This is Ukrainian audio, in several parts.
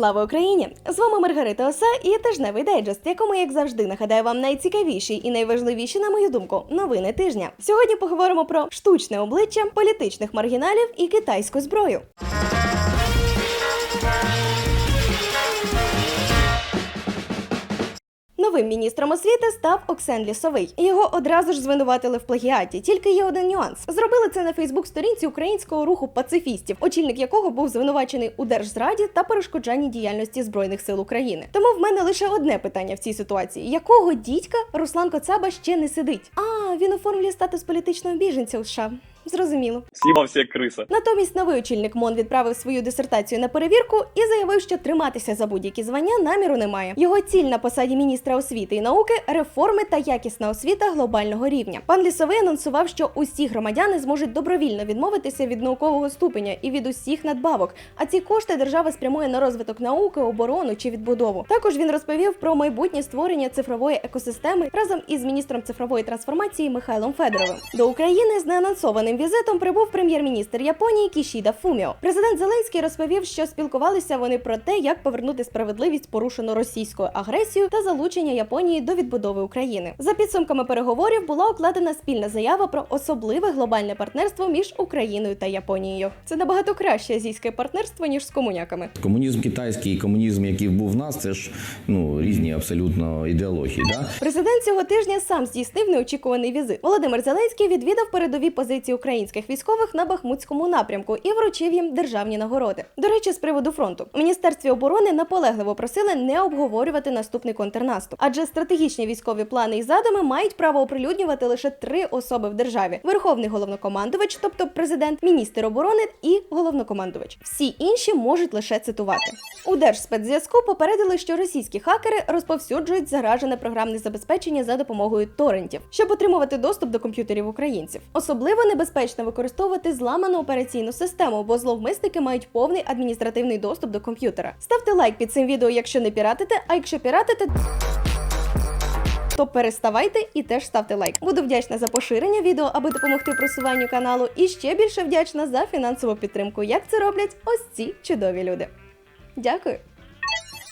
Слава Україні! З вами Маргарита Оса і тижневий дайджест, якому, як завжди, нагадаю вам найцікавіші і найважливіші, на мою думку, новини тижня. Сьогодні поговоримо про штучне обличчя, політичних маргіналів і китайську зброю. Новим міністром освіти став Оксен Лісовий. Його одразу ж звинуватили в плагіаті. Тільки є один нюанс. Зробили це на Фейсбук-сторінці українського руху пацифістів, очільник якого був звинувачений у держзраді та перешкоджанні діяльності збройних сил України. Тому в мене лише одне питання в цій ситуації: якого дідька Руслан Коцаба ще не сидить? А він оформлює статус політичного біженця у США. Зрозуміло. Съебался як криса. Натомість новий очільник МОН відправив свою дисертацію на перевірку і заявив, що триматися за будь-які звання наміру немає. Його ціль на посаді міністра освіти і науки реформи та якісна освіта глобального рівня. Пан Лісовий анонсував, що усі громадяни зможуть добровільно відмовитися від наукового ступеня і від усіх надбавок. А ці кошти держава спрямує на розвиток науки, оборону чи відбудову. Також він розповів про майбутнє створення цифрової екосистеми разом із міністром цифрової трансформації Михайлом Федоровим. До України з неанонсованим візитом прибув прем'єр-міністр Японії Кішіда Фуміо. Президент Зеленський розповів, що спілкувалися вони про те, як повернути справедливість порушену російською агресією та залучення Японії до відбудови України. За підсумками переговорів була укладена спільна заява про особливе глобальне партнерство між Україною та Японією. Це набагато краще азійське партнерство ніж з комуняками. Комунізм китайський і комунізм, який був в нас, це ж ну різні абсолютно ідеології. Да? Президент цього тижня сам здійснив неочікуваний візит. Володимир Зеленський відвідав передові позиції українських військових на Бахмутському напрямку і вручив їм державні нагороди. До речі, з приводу фронту у міністерстві оборони наполегливо просили не обговорювати наступний контрнаступ, адже стратегічні військові плани і задуми мають право оприлюднювати лише три особи в державі: верховний головнокомандувач, тобто президент, міністр оборони і головнокомандувач. Всі інші можуть лише цитувати. У Держспецзв'язку попередили, що російські хакери розповсюджують заражене програмне забезпечення за допомогою торрентів, щоб отримувати доступ до комп'ютерів українців. Особливо небезпечно використовувати зламану операційну систему, бо зловмисники мають повний адміністративний доступ до комп'ютера. Ставте лайк під цим відео, якщо не піратите, а якщо піратите. То переставайте і теж ставте лайк. Буду вдячна за поширення відео, аби допомогти просуванню каналу, і ще більше вдячна за фінансову підтримку, як це роблять ось ці чудові люди. Дякую.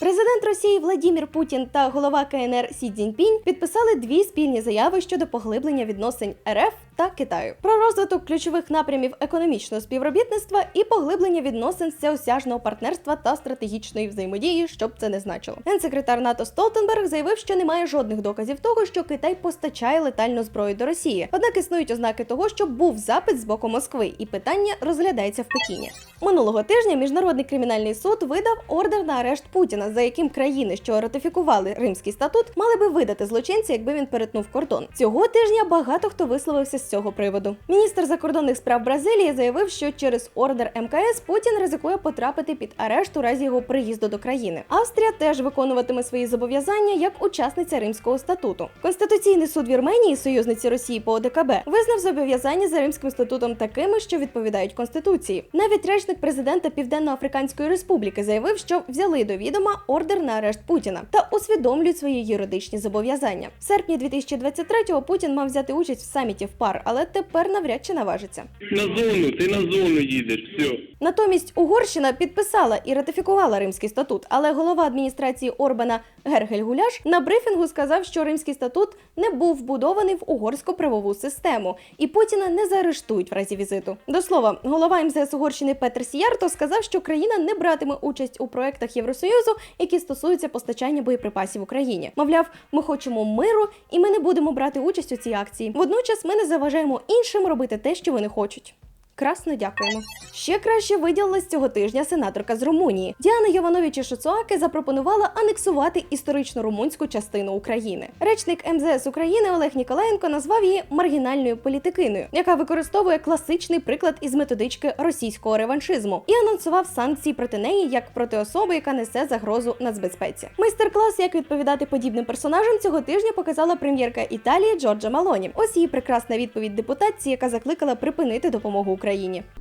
Президент Росії Владімір Путін та голова КНР Сі Цзіньпінь підписали дві спільні заяви щодо поглиблення відносин РФ та Китаю про розвиток ключових напрямів економічного співробітництва і поглиблення відносин всеосяжного партнерства та стратегічної взаємодії, щоб це не значило. Генсекретар НАТО Столтенберг заявив, що немає жодних доказів того, що Китай постачає летальну зброю до Росії. Однак існують ознаки того, що був запит з боку Москви, і питання розглядається в Пекіні. Минулого тижня міжнародний кримінальний суд видав ордер на арешт Путіна, за яким країни, що ратифікували Римський статут, мали би видати злочинця, якби він перетнув кордон. Цього тижня багато хто висловився цього приводу. Міністр закордонних справ Бразилії заявив, що через ордер МКС Путін ризикує потрапити під арешт у разі його приїзду до країни. Австрія теж виконуватиме свої зобов'язання як учасниця Римського статуту. Конституційний суд Вірменії, союзниці Росії по ОДКБ, визнав зобов'язання за Римським статутом такими, що відповідають конституції. Навіть речник президента Південно-Африканської Республіки заявив, що взяли до відома ордер на арешт Путіна та усвідомлюють свої юридичні зобов'язання. В серпні 2023-го Путін мав взяти участь в саміті в пар, але тепер навряд чи наважиться. На зону, ти на зону їдеш, все. Натомість Угорщина підписала і ратифікувала Римський статут, але голова адміністрації Орбана Гергель Гуляш на брифінгу сказав, що Римський статут не був вбудований в угорську правову систему, і Путіна не заарештують в разі візиту. До слова, голова МЗС Угорщини Петр Сіярто сказав, що країна не братиме участь у проектах Євросоюзу, які стосуються постачання боєприпасів Україні. Мовляв, ми хочемо миру, і ми не будемо брати участь у цій акції. Водночас ми не заважаємо іншим робити те, що вони хочуть. Красно дякуємо. Ще краще виділилась цього тижня сенаторка з Румунії. Діана Йованович Шуцуаке запропонувала анексувати історичну румунську частину України. Речник МЗС України Олег Ніколаєнко назвав її маргінальною політикиною, яка використовує класичний приклад із методички російського реваншизму і анонсував санкції проти неї як проти особи, яка несе загрозу нацбезпеці. Майстер-клас, як відповідати подібним персонажам, цього тижня показала прем'єрка Італії Джорджа Малоні. Ось її прекрасна відповідь депутатці, яка закликала припинити допомогу Україні.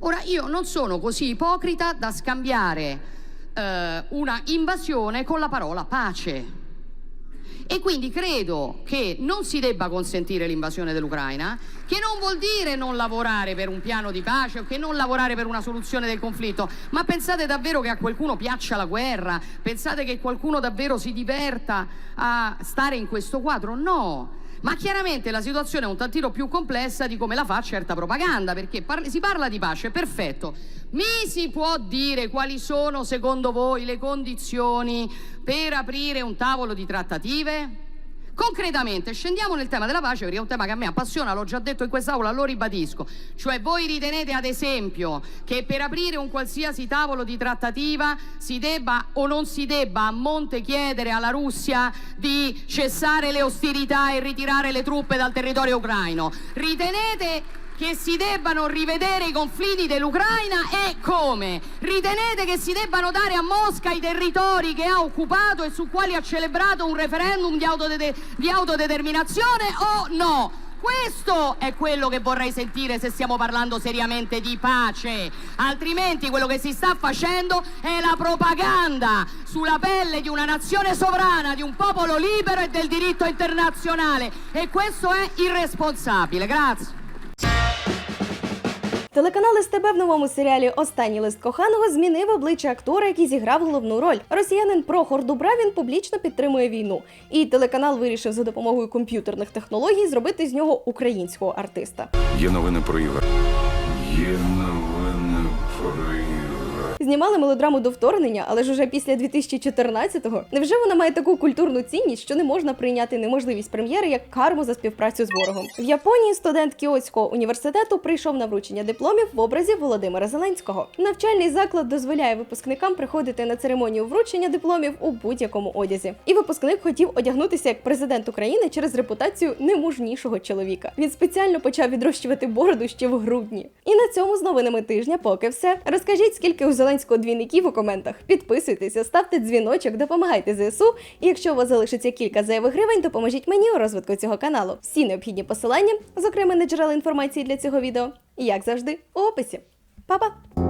Ora, io non sono così ipocrita da scambiare eh, una invasione con la parola pace. E quindi credo che non si debba consentire l'invasione dell'Ucraina, che non vuol dire non lavorare per un piano di pace o che non lavorare per una soluzione del conflitto, ma pensate davvero che a qualcuno piaccia la guerra? Pensate che qualcuno davvero si diverta a stare in questo quadro? No. Ma chiaramente la situazione è un tantino più complessa di come la fa certa propaganda, perché par- si parla di pace, perfetto. Mi si può dire quali sono secondo voi le condizioni per aprire un tavolo di trattative? Concretamente, scendiamo nel tema della pace perché è un tema che a me appassiona, l'ho già detto in quest'aula, lo ribadisco. Cioè voi ritenete ad esempio che per aprire un qualsiasi tavolo di trattativa si debba o non si debba a monte chiedere alla Russia di cessare le ostilità e ritirare le truppe dal territorio ucraino? Ritenete che si debbano rivedere i confini dell'Ucraina e come? Ritenete che si debbano dare a Mosca i territori che ha occupato e su quali ha celebrato un referendum di, autodede- di autodeterminazione o no? Questo è quello che vorrei sentire se stiamo parlando seriamente di pace. Altrimenti quello che si sta facendo è la propaganda sulla pelle di una nazione sovrana, di un popolo libero e del diritto internazionale. E questo è irresponsabile. Grazie. Телеканал СТБ в новому серіалі Останній лист коханого змінив обличчя актора, який зіграв головну роль. Росіянин Прохор Дубравін публічно підтримує війну, і телеканал вирішив за допомогою комп'ютерних технологій зробити з нього українського артиста. Є новини про Ігор. Є новини про Ігора. Знімали мелодраму до вторгнення, але ж уже після 2014-го. Невже вона має таку культурну цінність, що не можна прийняти неможливість прем'єри як карму за співпрацю з ворогом? В Японії студент Кіотського університету прийшов на вручення дипломів в образі Володимира Зеленського. Навчальний заклад дозволяє випускникам приходити на церемонію вручення дипломів у будь-якому одязі. І випускник хотів одягнутися як президент України через репутацію немужнішого чоловіка. Він спеціально почав відрощувати бороду ще в грудні. І на цьому з новинами тижня поки все. Розкажіть, скільки у Зеленського двійників у коментах. Підписуйтеся, ставте дзвіночок, допомагайте ЗСУ. І якщо у вас залишиться кілька зайвих гривень, допоможіть мені у розвитку цього каналу. Всі необхідні посилання, зокрема на джерела інформації для цього відео, як завжди, у описі. Па-па!